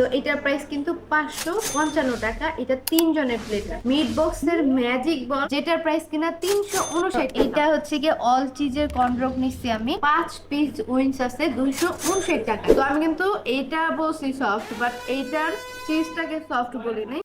তো এটার প্রাইস কিন্তু পাঁচশো পঞ্চান্ন টাকা। এটা তিনজনের প্লেট মিট বক্স এর ম্যাজিক বল যেটার প্রাইস কিনা তিনশো উনষাট এটা হচ্ছে গিয়ে অল চিজের কন্ড্রক নিচ্ছি আমি। পাঁচ পিস উইংস আছে, দুইশো উনষাট টাকা। তো আমি কিন্তু এটা বলছি সফট বাট এইটার চিজটাকে সফট বলি নাই।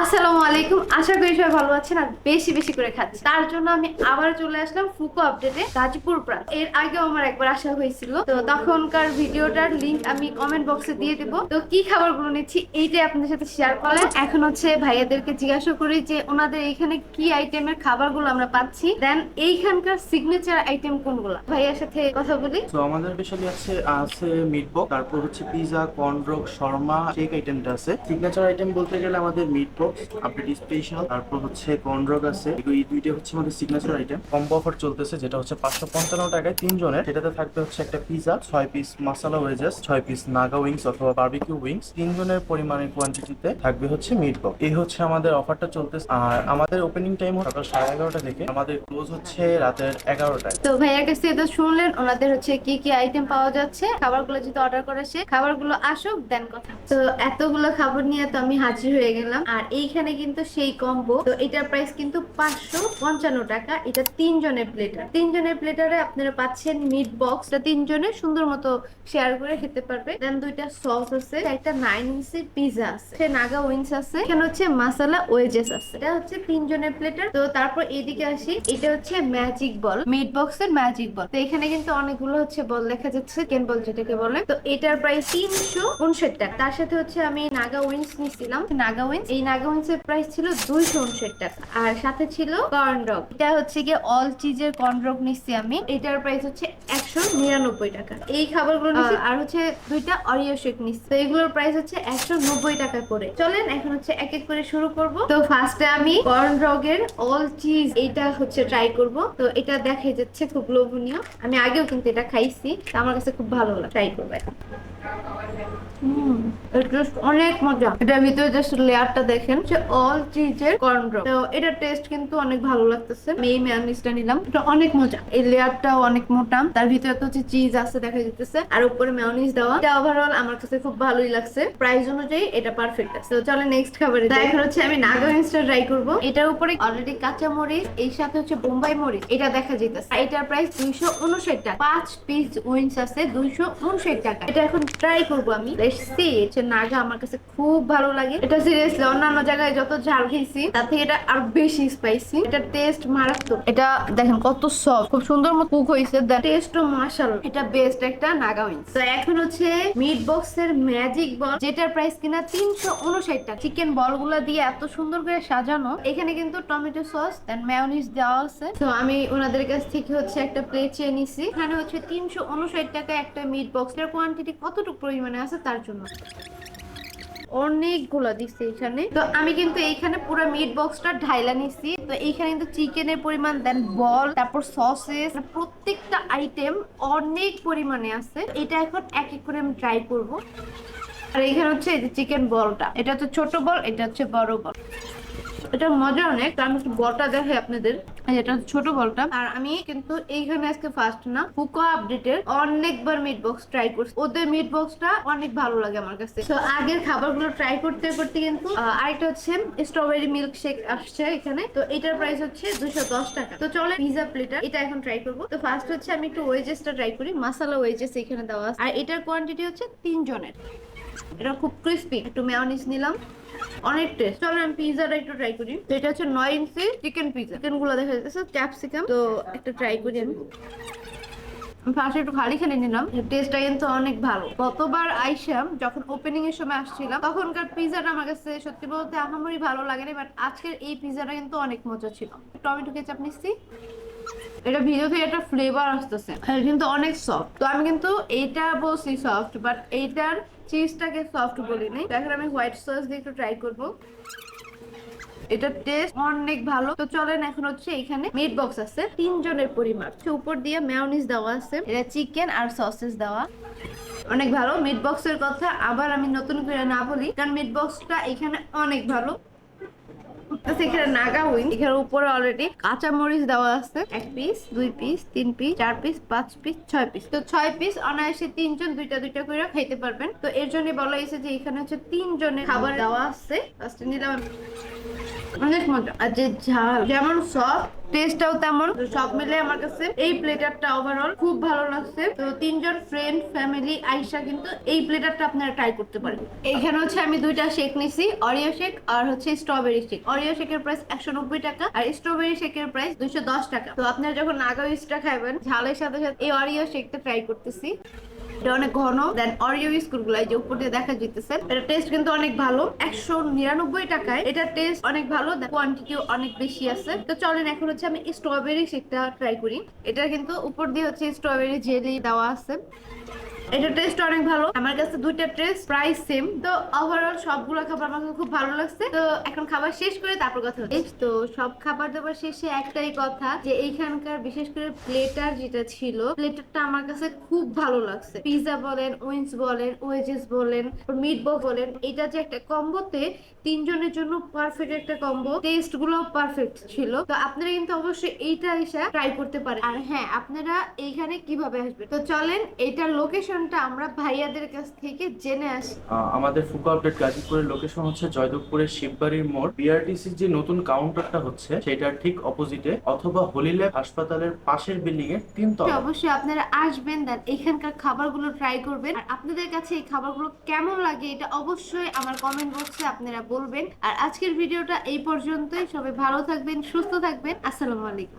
আসসালামু আলাইকুম। আশা করি সবাই ভালো আছেন আর বেশি বেশি করে খাচ্ছি। তার জন্য আমি আবার চলে আসলাম ফুকো আপডেটে গাজীপুর ব্রাঞ্চ এর আগেও আমার একবার আসা হয়েছিল। তো তখনকার ভিডিওটার লিংক আমি কমেন্ট বক্সে দিয়ে দেবো। তো কি খাবারগুলো নিচ্ছি এইটাই আপনাদের সাথে শেয়ার করলাম। এখন হচ্ছে ভাইয়াদেরকে জিজ্ঞাসা করি যে ওনাদের এখানে কি আইটেমের খাবারগুলো আমরা পাচ্ছি। দেন এইখানকার সিগনেচার আইটেম কোনগুলো? ভাইয়ার সাথে কথা বলি। তো আমাদের স্পেশালি আছে আছে মিটবক তারপর হচ্ছে পিজা কর্নড্রগ শর্মা শেক আইটেমটা আছে। সিগনেচার আইটেম বলতে গেলে আমাদের মিটবক্স আপডেট স্পেশাল তারপর হচ্ছে কর্নড্রগ আছে? এই দুইটা হচ্ছে আমাদের সিগনেচার আইটেম কম্বো অফার চলতেছে, যেটা হচ্ছে পাঁচশো পঞ্চান্ন টাকায় তিনজনের। সেটাতে থাকবে হচ্ছে একটা পিজা ছয় পিস মশালা ওয়েজেস ছয় পিস নাগা উইংস অথবা বার্বিকিউ উইংস তিনজনের পরিমাণের কোয়ান্টিটিতে থাকবে হচ্ছে মিটবক এই হচ্ছে আমাদের অফারটা চলতেছে। আর আমাদের ওপেনিং টাইম সকাল সাড়ে এগারোটা থেকে। আমাদের ক্লোজ হচ্ছে রাতের এগারোটায়। তো ভাইয়ার কাছে তো শুনলেন, ওনাদের হচ্ছে কি কি আইটেম পাওয়া যাচ্ছে? খাবারগুলো যদি অর্ডার করে, সে খাবারগুলো আসুক দেন কথা। তো এতগুলো খাবার নিয়ে তো আমি হাজির হয়ে গেলাম। আর এইখানে কিন্তু সেই কম্বো তো এটার প্রাইস কিন্তু পাঁচশো পঞ্চান্ন টাকা। এটা তিনজনের প্লেটার তিনজনের প্লেটারে আপনারা পাচ্ছেন মিট বক্স তিনজনে সুন্দর মতো শেয়ার করে খেতে পারবে। দেন দুইটা সস আছে, একটা নাইন ইঞ্চের পিজা আছে নাগা উইংস আছে, এখানে হচ্ছে মাসালা ওয়েজেস আছে। এটা হচ্ছে তিনজনের প্লেটার তো তারপর এদিকে আসি। এটা হচ্ছে ম্যাজিক বল মিট বক্সের ম্যাজিক বল তো এখানে কিন্তু অনেকগুলো হচ্ছে বল দেখা যাচ্ছে কেন বল যেটাকে বলে। তো এটার প্রাইস তিনশো উনষাট টাকা। তার সাথে হচ্ছে আমি নাগা উইংস নিছিলাম। নাগা উইংস এই নাগা উইংস এর প্রাইস ছিল দুইশো উনষাট টাকা। আর সাথে ছিল কর্নডগ এটা হচ্ছে গিয়ে অল চিজের কর্নডগ নিচ্ছি আমি। এটার প্রাইস হচ্ছে একশো নিরানব্বই টাকা। এই খাবারগুলো আর হচ্ছে দুইটা অরিও শেক নিচ্ছি। তো এগুলোর প্রাইস হচ্ছে একশো নব্বই টাকা করে। চলেন এখন হচ্ছে এক এক করে শুরু করব। তো ফার্স্টে আমি কর্নডগের অল চিজ এটা হচ্ছে ট্রাই করব। তো এটা দেখাই যাচ্ছে খুব লোভনীয়। আমি আগেও কিন্তু এটা খাইছি। তো আমার কাছে খুব ভালো লাগে। ট্রাই করব। অনেক মজা। এটার ভিতরে জাস্ট লেয়ারটা দেখেন। যে অল চিজের কর্নড্রপ তো এটার টেস্ট কিন্তু অনেক ভালো লাগতেছে। আমি এই ম্যানিসটা নিলাম। এটা অনেক মজা। এই লেয়ারটাও অনেক মোটা। তার ভিতরে তো হচ্ছে চিজ আছে দেখা যাচ্ছে আর উপরে ম্যায়োনিজ দেওয়া। এটা ওভারঅল আমার কাছে খুব ভালোই লাগছে। প্রাইস অনুযায়ী এটা পারফেক্ট আছে। তো চলে নেক্সট খাবারে যাই। এখন হচ্ছে আমি নাগা ইনস্টা ট্রাই করব। এটার উপরে অলরেডি কাঁচা মরিচ এর সাথে হচ্ছে বোম্বাই মরিচ। এটা দেখা যাইতেছে। আর এটার প্রাইস দুইশো উনষাট টাকা। পাঁচ পিস উইংস আছে দুইশো উনষাট টাকা। এটা এখন ট্রাই করব আমি। সি হচ্ছে নাগা আমার কাছে খুব ভালো লাগে। এটা সিরিয়াসলি অন্যান্য জায়গায় যত ঝাল খেয়েছি তার থেকে এটা আরও বেশি স্পাইসি এটা টেস্ট মারাত্মক। এটা দেখেন কত সফট খুব সুন্দর মতো কুক হয়েছে। টেস্টও মাশাল এটা বেস্ট একটা নাগা তো এখন হচ্ছে মিট বক্স এর ম্যাজিক বল যেটার প্রাইস কিনা তিনশো উনষাট টাকা। চিকেন বলগুলা দিয়ে এত সুন্দর করে সাজানো। এখানে কিন্তু টমেটো সস দেন ম্যায়োনিজ দেওয়া আছে। তো আমি ওনাদের কাছ থেকে হচ্ছে একটা প্লেট চেয়ে নিছি। এখানে হচ্ছে তিনশো উনষাট টাকা একটা মিট বক্স এর কোয়ান্টিটি কতটুকু পরিমাণে আছে তার জন্য? অনেকগুলো দিচ্ছে এখানে। তো আমি কিন্তু এইখানে পুরো মিট বক্সটা ঢাইলা নিছি। তো এইখানে কিন্তু চিকেনের পরিমাণ দেন বল তারপর সসেস প্রত্যেকটা আইটেম অনেক পরিমাণে আছে। এটা এখন এক এক করে আমি ট্রাই করব। আর এখানে হচ্ছে এই যে চিকেন বলটা এটা হচ্ছে ছোট বল এটা হচ্ছে বড় বল এটা মজা অনেক। তো আমি একটু বলটা দেখাই আপনাদের। এটা ছোট বলটা। আর আমি কিন্তু এইখানে আজকে ফার্স্ট না, ফুকো আপডেটের অনেকবার মিট বক্স ট্রাই করছি। ওদের মিট বক্সটা অনেক ভালো লাগে আমার কাছে। তো আগের খাবারগুলো ট্রাই করতে করতে কিন্তু আরেকটা হচ্ছে স্ট্রবেরি মিল্ক শেক আসছে এখানে। তো এটার প্রাইস হচ্ছে দুশো দশ টাকা। তো চলে পিজা প্লেটার এটা এখন ট্রাই করব। তো ফার্স্ট হচ্ছে আমি একটু ওয়েজেসটা ট্রাই করি। মাসালা ওয়েজেস এখানে দেওয়া আর এটার কোয়ান্টিটি হচ্ছে তিনজনের। এটা খুব ক্রিস্পি একটু মেয়নিজ নিলাম। অনেক টেস্ট চলো আমি পিজাটা একটু ট্রাই করি। তো এটা হচ্ছে নয় ইঞ্চি চিকেন পিজা চিকেনগুলো দেখা যাচ্ছে ক্যাপসিকাম তো একটা ট্রাই করি আমি। ফার্স্টে একটু খালি খেলে নিলাম। টেস্টটা কিন্তু অনেক ভালো। গতবার আইসাম যখন ওপেনিং এর সময় আসছিলাম, তখনকার পিজাটা আমার কাছে সত্যি বলতে আহামরি ভালো লাগেনি বাট আজকের এই পিজাটা কিন্তু অনেক মজা ছিল। টমেটো কেচাপ নিচ্ছি। এটা ভিডিও থেকে একটা ফ্লেভার আসতেছে। এটা কিন্তু অনেক সফট তো আমি কিন্তু এইটা বলছি সফট বাট এইটার চিজটাকে সফট বলি নাই তো এখন আমি হোয়াইট সস দিয়ে একটু ট্রাই করব। এটা টেস্ট অনেক ভালো। তো চলেন এখন হচ্ছে এখানে মিট বক্স আছে। তিনজনের পরিমাণ তো উপর দিয়ে মেয়নিজ দেওয়া আছে। এটা চিকেন আর সসেস দেওয়া। অনেক ভালো। মিট বক্সের কথা আবার আমি নতুন করে না বলি কারণ মিট বক্সটা এখানে অনেক ভালো। তো সেখানে নাগা উইং এখানে উপরে অলরেডি কাঁচা মরিচ দেওয়া আছে। এক পিস দুই পিস তিন পিস চার পিস পাঁচ পিস ছয় পিস তো ছয় পিস অনায়াসে তিনজন দুইটা দুইটা করে খাইতে পারবেন। তো এর জন্য বলা হয়েছে যে এখানে হচ্ছে তিনজনের খাবার দেওয়া আছে। ফার্স্টে নিলাম। অনেক মজা আর যে ঝাল যেমন সব টেস্টটাও তেমন সব মিলে আমার কাছে এই প্লেটারটা ওভারঅল খুব ভালো লাগছে। তো তিনজন ফ্রেন্ড ফ্যামিলি আইসা কিন্তু এই প্লেটারটা আপনারা ট্রাই করতে পারেন এইখানে হচ্ছে আমি দুইটা শেক নিছি অরিও শেক আর হচ্ছে স্ট্রবেরি শেক অরিও শেকের প্রাইস একশো নব্বই টাকা আর স্ট্রবেরি শেকের প্রাইস দুইশো দশ টাকা। তো আপনারা যখন নাগা খাবেন ঝালের সাথে সাথে এই অরিও শেকটা ট্রাই করতেছি। এটা অনেক ঘন। দেন অরিও বিস্কুটগুলা যে উপর দিয়ে দেখা যেতেছে এটা টেস্ট কিন্তু অনেক ভালো। একশো নিরানব্বই টাকায় এটা টেস্ট অনেক ভালো। কোয়ান্টিটিও অনেক বেশি আছে। তো চলেন, এখন হচ্ছে আমি স্ট্রবেরি শেকটা ট্রাই করি। এটা কিন্তু উপর দিয়ে হচ্ছে স্ট্রবেরি জেলি দেওয়া আছে। এটা টেস্ট অনেক ভালো। আমার কাছে দুইটা টেস্ট সেম তো ওভারঅল সবগুলো খাবার আমার খুব ভালো লাগছে। তো এখন খাবার শেষ করে তারপর কথা হচ্ছে। তো সব খাবার দাবার শেষে একটাই কথা যে এইখানকার বিশেষ করে প্লেটার যেটা ছিল প্লেটারটা আমার কাছে খুব ভালো লাগছে। পিৎজা বলেন উইংস বলেন ওয়েজেস বলেন মিট বলেন, এটা যে একটা কম্বোতে তিনজনের জন্য পারফেক্ট একটা কম্বো টেস্টগুলো পারফেক্ট ছিল। তো আপনারা কিন্তু অবশ্যই এইটা এসে ট্রাই করতে পারেন। আর হ্যাঁ আপনারা এইখানে কীভাবে আসবেন? তো চলেন, এইটার লোকেশনটা আমরা ভাইয়াদের কাছ থেকে জেনে আসি। আমাদের ফুকা আউটলেট গাজীপুরের লোকেশন হচ্ছে জয়দেবপুরের শিববাড়ির মোড়। বিআরটিসির যে নতুন কাউন্টারটা হচ্ছে সেটার ঠিক অপোজিটে অথবা হলিল্যাব হাসপাতালের পাশের বিল্ডিং এর তিন তো তলা অবশ্যই আপনারা আসবেন দেন এখানকার খাবারগুলো ট্রাই করবেন। আর আপনাদের কাছে এই খাবারগুলো কেমন লাগে এটা অবশ্যই আমার কমেন্ট বক্সে আপনারা বলবেন। আর আজকের ভিডিওটা এই পর্যন্তই। সবাই ভালো থাকবেন সুস্থ থাকবেন। আসসালামু আলাইকুম।